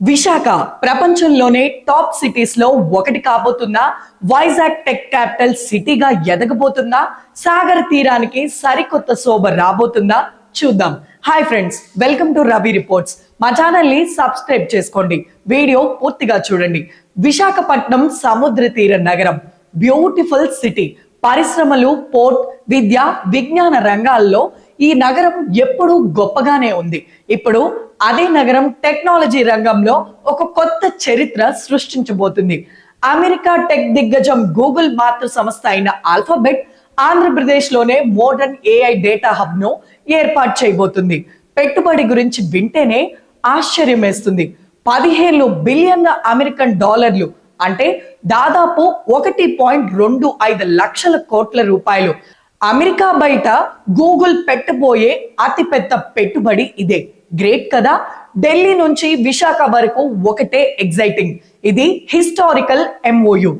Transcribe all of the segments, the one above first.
విశాఖ ప్రపంచంలోనే టాప్ సిటీస్లో ఒకటి కాబోతున్నా వైజాగ్ టెక్ క్యాపిటల్ సిటీగా ఎదగబోతుందా సాగర్ తీరానికి సరికొత్త శోభ రాబోతుందా చూద్దాం. Hi friends welcome to Ravi reports మా ఛానల్ని సబ్స్క్రైబ్ చేసుకోండి. వీడియో పూర్తిగా చూడండి. విశాఖపట్నం సముద్ర తీర నగరం. బ్యూటిఫుల్ సిటీ పరిశ్రమలు పోర్ట్ విద్య విజ్ఞాన రంగాల్లో ఈ నగరం ఎప్పుడూ గొప్పగానే ఉంది. ఇప్పుడు అదే నగరం టెక్నాలజీ రంగంలో ఒక కొత్త చరిత్ర సృష్టించబోతుంది. అమెరికా టెక్ దిగ్గజం గూగుల్ మాతృ సంస్థ అయిన ఆల్ఫాబెట్ ఆంధ్రప్రదేశ్లోనే మోడర్న్ ఏఐ డేటా హబ్ను ఏర్పాటు చేయబోతుంది. పెట్టుబడి గురించి వింటేనే ఆశ్చర్యం వేస్తుంది. పదిహేను బిలియన్ల అమెరికన్ డాలర్లు అంటే దాదాపు ఒకటి పాయింట్ రెండు ఐదు లక్షల కోట్ల రూపాయలు. అమెరికా బయట గూగుల్ పెట్టబోయే అతిపెద్ద పెట్టుబడి ఇదే. గ్రేట్ కదా? ఢిల్లీ నుంచి విశాఖ వరకు ఒకటే ఎగ్జైటింగ్ ఇది హిస్టారికల్ ఎంఓయు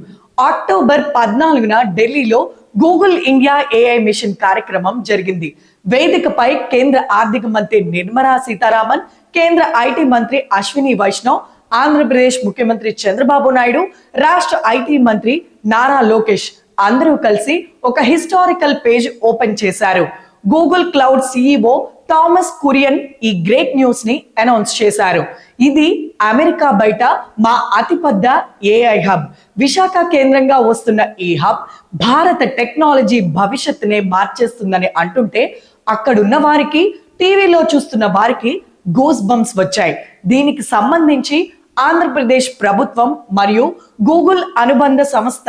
అక్టోబర్ పద్నాలుగున ఢిల్లీలో గూగుల్ ఇండియా ఏఐ మిషన్ కార్యక్రమం జరిగింది. వేదికపై కేంద్ర ఆర్థిక మంత్రి నిర్మలా సీతారామన్ కేంద్ర ఐటీ మంత్రి అశ్విని వైష్ణవ్ ఆంధ్రప్రదేశ్ ముఖ్యమంత్రి చంద్రబాబు నాయుడు రాష్ట్ర ఐటీ మంత్రి నారా లోకేష్ అందరూ కలిసి ఒక హిస్టారికల్ పేజ్ ఓపెన్ చేశారు. Google cloud CEO Thomas Kurian ఈ గ్రేట్ న్యూస్ని అనౌన్స్ చేశారు. ఇది అమెరికా బయట మా అతిపెద్ద ఏఐ హబ్ విశాఖ కేంద్రంగా వస్తున్న ఈ హబ్ భారత టెక్నాలజీ భవిష్యత్తునే మార్చేస్తుందని అంటుంటే అక్కడున్న వారికి టీవీలో చూస్తున్న వారికి గూస్ బంప్స్ వచ్చాయి. దీనికి సంబంధించి ఆంధ్రప్రదేశ్ ప్రభుత్వం మరియు గూగుల్ అనుబంధ సంస్థ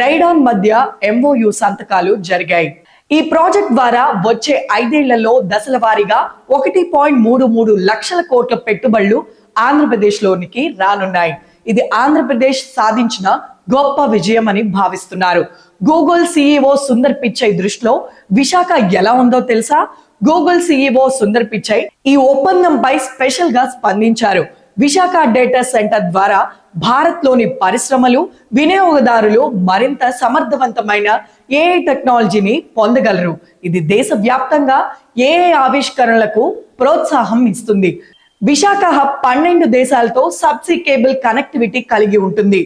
రైడాన్ మధ్య ఎంఓయు సంతకాలు జరిగాయి. ఈ ప్రాజెక్ట్ ద్వారా వచ్చే ఐదేళ్ళలో దశల వారీగా ఒకటి పాయింట్ మూడు మూడు లక్షల కోట్ల పెట్టుబడులు ఆంధ్రప్రదేశ్ లోనికి రానున్నాయి. ఇది ఆంధ్రప్రదేశ్ సాధించిన గొప్ప విజయం అని భావిస్తున్నారు. గూగుల్ సిఇఓ సుందర్ పిచ్చై దృష్టిలో విశాఖ ఎలా ఉందో తెలుసా? గూగుల్ సిఇఓ సుందర్ పిచ్చై ఈ ఒప్పందంపై స్పెషల్గా స్పందించారు. విశాఖ డేటా సెంటర్ ద్వారా భారత్లోని పరిశ్రమలు వినియోగదారులు మరింత సమర్థవంతమైన ఏఐ టెక్నాలజీని పొందగలరు. ఇది దేశవ్యాప్తంగా ఏఐ ఆవిష్కరణలకు ప్రోత్సాహం ఇస్తుంది. విశాఖ హబ్ పన్నెండు దేశాలతో సబ్సీ కేబుల్ కనెక్టివిటీ కలిగి ఉంటుంది.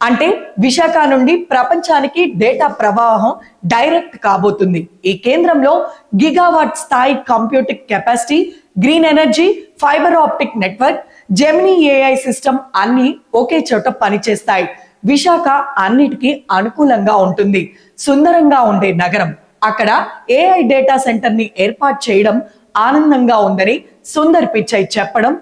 అంటే విశాఖ నుండి ప్రపంచానికి డేటా ప్రవాహం డైరెక్ట్ కాబోతుంది. ఈ కేంద్రంలో గిగావాట్ స్థాయి computing capacity green energy fibre optic network Gemini AI system అన్ని ఒకే చోట పనిచేస్తాయి. విశాఖ అన్నిటికీ అనుకూలంగా ఉంటుంది. సుందరంగా ఉండే నగరం. అక్కడ ఏఐ డేటా సెంటర్ని ఏర్పాటు చేయడం ఆనందంగా ఉందని సుందర్ పిచ్చై చెప్పడం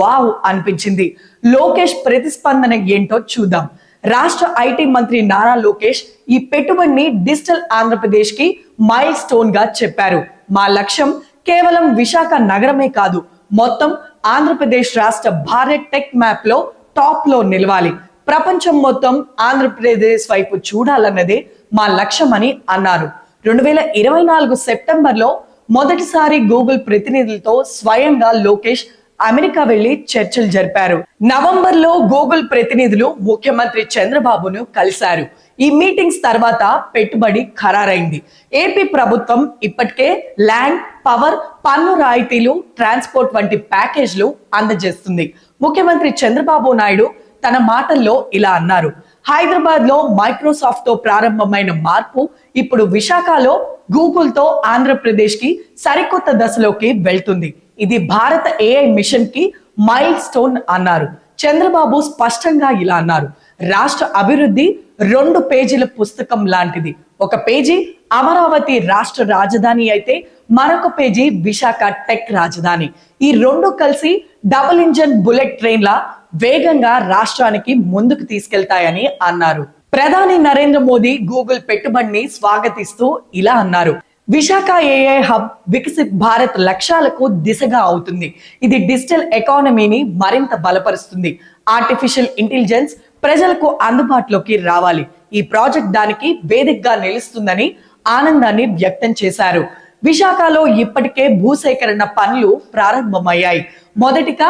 వావ్ అనిపించింది. లోకేష్ ప్రతిస్పందన ఏంటో చూద్దాం. రాష్ట్ర ఐటీ మంత్రి నారా లోకేష్ ఈ పెట్టుబడిని డిజిటల్ ఆంధ్రప్రదేశ్కి మైల్ స్టోన్గా చెప్పారు. మా లక్ష్యం కేవలం విశాఖ నగరమే కాదు మొత్తం ఆంధ్రప్రదేశ్ రాష్ట్ర భారత్ టెక్ మ్యాప్లో టాప్లో నిలవాలి. ప్రపంచం మొత్తం ఆంధ్రప్రదేశ్ వైపు చూడాలన్నదే మా లక్ష్యం అని అన్నారు. రెండు వేల ఇరవై నాలుగు సెప్టెంబర్లో మొదటిసారి గూగుల్ ప్రతినిధులతో స్వయంగా లోకేష్ అమెరికా వెళ్ళి చర్చలు జరిపారు. నవంబర్లో గూగుల్ ప్రతినిధులు ముఖ్యమంత్రి చంద్రబాబును కలిశారు. ఈ మీటింగ్స్ తర్వాత పెట్టుబడి ఖరారైంది. ఏపీ ప్రభుత్వం ఇప్పటికే ల్యాండ్ పవర్ పన్ను రాయితీలు ట్రాన్స్పోర్ట్ వంటి ప్యాకేజ్లు అందజేస్తుంది. ముఖ్యమంత్రి చంద్రబాబు నాయుడు తన మాటల్లో ఇలా అన్నారు. హైదరాబాద్లో మైక్రోసాఫ్ట్తో ప్రారంభమైన మార్పు ఇప్పుడు విశాఖలో గూగుల్తో ఆంధ్రప్రదేశ్కి సరికొత్త దశలోకి వెళ్తుంది. ఇది భారత ఏఐ మిషన్కి మైల్ స్టోన్ అన్నారు. చంద్రబాబు స్పష్టంగా ఇలా అన్నారు. రాష్ట్ర అభివృద్ధి రెండు పేజీల పుస్తకం లాంటిది. ఒక పేజీ అమరావతి రాష్ట్ర రాజధాని అయితే మరొక పేజీ విశాఖ టెక్ రాజధాని. ఈ రెండు కలిసి డబుల్ ఇంజన్ బుల్లెట్ ట్రైన్ల వేగంగా రాష్ట్రానికి ముందుకు తీసుకెళ్తాయని అన్నారు. ప్రధాని నరేంద్ర మోదీ గూగుల్ పెట్టుబడిని స్వాగతిస్తూ ఇలా అన్నారు. విశాఖ ఏఐ హబ్ వికసిత్ భారత్ లక్ష్యాలకు దిశగా అవుతుంది. ఇది డిజిటల్ ఎకానమీని మరింత బలపరుస్తుంది. ఆర్టిఫిషియల్ ఇంటెలిజెన్స్ ప్రజలకు అందుబాటులోకి రావాలి. ఈ ప్రాజెక్ట్ దానికి వేదికగా నిలుస్తుందని ఆనందాన్ని వ్యక్తం చేశారు. విశాఖలో ఇప్పటికే భూసేకరణ పనులు ప్రారంభమయ్యాయి. మొదటిగా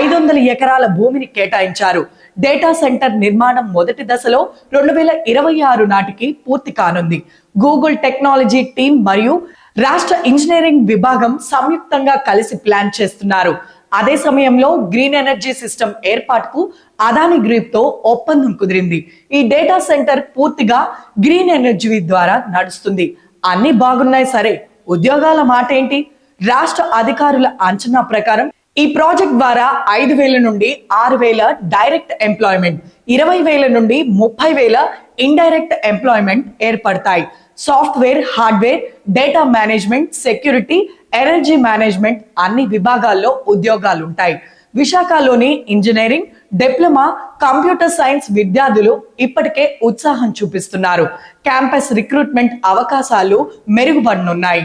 ఐదు వందల ఎకరాల భూమిని కేటాయించారు. డేటా సెంటర్ నిర్మాణం మొదటి దశలో రెండు వేల ఇరవై ఆరు నాటికి పూర్తి కానుంది. గూగుల్ టెక్నాలజీ టీం మరియు రాష్ట్ర ఇంజనీరింగ్ విభాగం సంయుక్తంగా కలిసి ప్లాన్ చేస్తున్నారు. అదే సమయంలో గ్రీన్ ఎనర్జీ సిస్టమ్ ఏర్పాటుకు అదాని గ్రూప్తో ఒప్పందం కుదిరింది. ఈ డేటా సెంటర్ పూర్తిగా గ్రీన్ ఎనర్జీ ద్వారా నడుస్తుంది. అన్ని బాగున్నాయి సరే ఉద్యోగాల మాట ఏంటి రాష్ట్ర అధికారుల అంచనా ప్రకారం ఈ ప్రాజెక్ట్ ద్వారా ఐదు వేల నుండి ఆరు వేల డైరెక్ట్ ఎంప్లాయ్మెంట్ ఇరవై వేల నుండి ముప్పై వేల ఇండైరెక్ట్ ఎంప్లాయ్మెంట్ ఏర్పడతాయి. Software hardware data management security energy management అన్ని విభాగాల్లో ఉద్యోగాలు ఉంటాయి విశాఖలోని ఇంజనీరింగ్ డిప్లొమా కంప్యూటర్ సైన్స్ విద్యార్థులు ఇప్పటికే ఉత్సాహం చూపిస్తున్నారు. క్యాంపస్ రిక్రూట్మెంట్ అవకాశాలు మెరుగుపడనున్నాయి.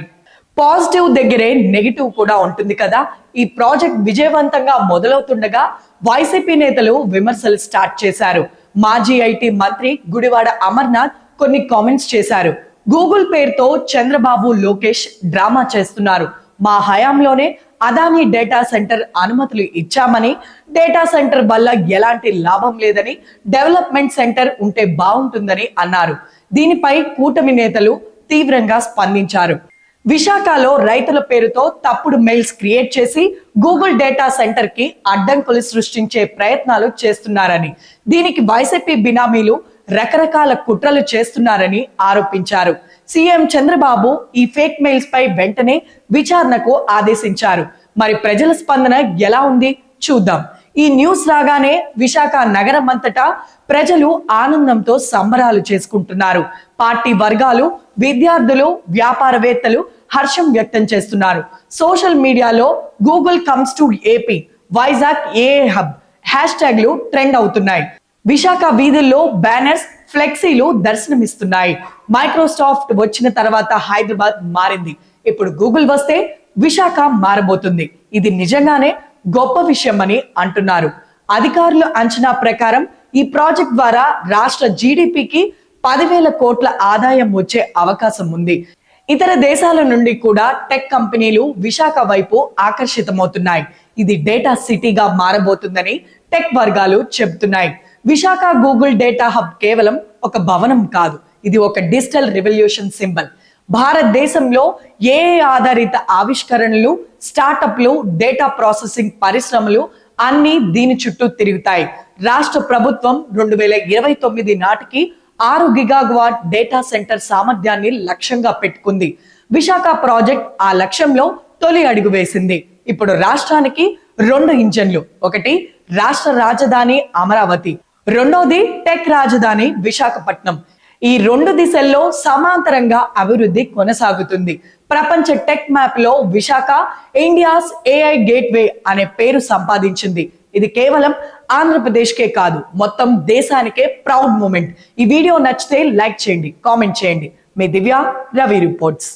పాజిటివ్ దగ్గరే నెగిటివ్ కూడా ఉంటుంది కదా. ఈ ప్రాజెక్ట్ విజయవంతంగా మొదలవుతుండగా వైసీపీ నేతలు విమర్శలు స్టార్ట్ చేశారు. మాజీ ఐటీ మంత్రి గుడివాడ అమర్నాథ్ కొన్ని కామెంట్స్ చేశారు. గూగుల్ పేరుతో చంద్రబాబు లోకేష్ డ్రామా చేస్తున్నారు. మా హయాంలోనే అదానీ డేటా సెంటర్ అనుమతులు ఇచ్చామని డేటా సెంటర్ వల్ల ఎలాంటి లాభం లేదని డెవలప్మెంట్ సెంటర్ ఉంటే బాగుంటుందని అన్నారు. దీనిపై కూటమి నేతలు తీవ్రంగా స్పందించారు. విశాఖలో రైతుల పేరుతో తప్పుడు మెయిల్స్ క్రియేట్ చేసి గూగుల్ డేటా సెంటర్కి అడ్డంకులు సృష్టించే ప్రయత్నాలు చేస్తున్నారని దీనికి వైసీపీ బినామీలు రకరకాల కుట్రలు చేస్తున్నారని ఆరోపించారు. సీఎం చంద్రబాబు ఈ ఫేక్ మెయిల్స్ పై వెంటనే విచారణకు ఆదేశించారు. మరి ప్రజల స్పందన ఎలా ఉంది? చూద్దాం. ఈ న్యూస్ రాగానే విశాఖ నగరం అంతటా ప్రజలు ఆనందంతో సంబరాలు చేసుకుంటున్నారు. పార్టీ వర్గాలు విద్యార్థులు వ్యాపారవేత్తలు హర్షం వ్యక్తం చేస్తున్నారు. సోషల్ మీడియాలో Google comes to AP Vizag a hub hash ట్యాగ్లు ట్రెండ్ అవుతున్నాయి. విశాఖ వీధుల్లో బ్యానర్స్ ఫ్లెక్సీలు దర్శనమిస్తున్నాయి. మైక్రోసాఫ్ట్ వచ్చిన తర్వాత హైదరాబాద్ మారింది. ఇప్పుడు గూగుల్ వస్తే విశాఖ మారబోతుంది. ఇది నిజంగానే గొప్ప విషయం అని అంటున్నారు. అధికారుల అంచనా ప్రకారం ఈ ప్రాజెక్ట్ ద్వారా రాష్ట్ర జీడిపికి పదివేల కోట్ల ఆదాయం వచ్చే అవకాశం ఉంది. ఇతర దేశాల నుండి కూడా టెక్ కంపెనీలు విశాఖ వైపు ఆకర్షితమవుతున్నాయి. ఇది డేటా సిటీగా మారబోతుందని టెక్ వర్గాలు చెబుతున్నాయి. విశాఖ గూగుల్ డేటా హబ్ కేవలం ఒక భవనం కాదు. ఇది ఒక డిజిటల్ రెవల్యూషన్ సింబల్. భారతదేశంలో ఏ ఆధారిత ఆవిష్కరణలు స్టార్టప్లు డేటా ప్రాసెసింగ్ పరిశ్రమలు అన్ని దీని చుట్టూ తిరుగుతాయి. రాష్ట్ర ప్రభుత్వం రెండు వేల ఇరవై తొమ్మిది నాటికి ఆరు గిగాగ్వాట్ డేటా సెంటర్ సామర్థ్యాన్ని లక్ష్యంగా పెట్టుకుంది. విశాఖ ప్రాజెక్ట్ ఆ లక్ష్యంలో తొలి అడుగు వేసింది. ఇప్పుడు రాష్ట్రానికి రెండు ఇంజన్లు. ఒకటి రాష్ట్ర రాజధాని అమరావతి. రెండోది టెక్ రాజధాని విశాఖపట్నం. ఈ రెండు దిశల్లో సమాంతరంగా అభివృద్ధి కొనసాగుతుంది. ప్రపంచ టెక్ మ్యాప్లో విశాఖ ఇండియాస్ ఏఐ గేట్వే అనే పేరు సంపాదించింది. ఇది కేవలం ఆంధ్రప్రదేశ్కే కాదు మొత్తం దేశానికే ప్రౌడ్ మూమెంట్. ఈ వీడియో నచ్చితే లైక్ చేయండి కామెంట్ చేయండి. మీ దివ్య రవి రిపోర్ట్స్.